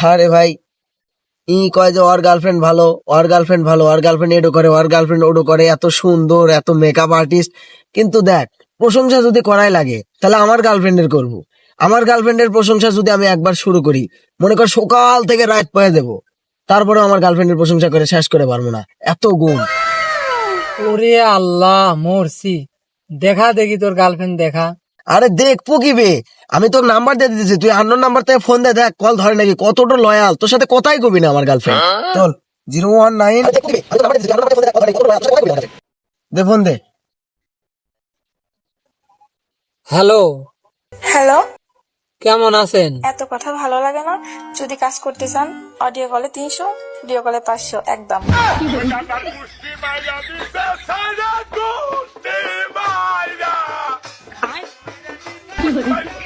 আরে ভাই। ই কয় যে ওর গার্লফ্রেন্ড ভালো, ওর গার্লফ্রেন্ড ভালো, ওর গার্লফ্রেন্ড এডো করে, ওর গার্লফ্রেন্ড ওডো করে, এত সুন্দর, এত মেকআপ আর্টিস্ট কিন্তু দেখ, প্রশংসা যদি করাই লাগে, তাহলে আমার গার্লফ্রেন্ডের করব। আমার গার্লফ্রেন্ডের প্রশংসা যদি আমি একবার শুরু করি, মনে কর সকাল থেকে রাত পয়ে দেব। তারপরে আমার গার্লফ্রেন্ডের প্রশংসা করে শেষ করে পারব না। এত গুণ। ওরে আল্লাহ, মরছি। দেখা দেখি তোর গার্লফ্রেন্ড দেখা। আরে দেখব কি বে আমি তোর নাম্বার দিয়ে দিতেছি তুই আন্নোর নাম্বার থেকে ফোন দে দেখ কল ধরে নাকি কতটা লয়াল তোর সাথে কথাই কবি না আমার গার্লফ্রেন্ড চল জিরো ওয়ান নাইন দে ফোন দে হ্যালো। হ্যালো। কেমন আছেন? এত কথা ভালো লাগে না যদি কাজ করতে চান অডিও কলে তিনশো ভিডিও কলে পাঁচশো একদম। はい!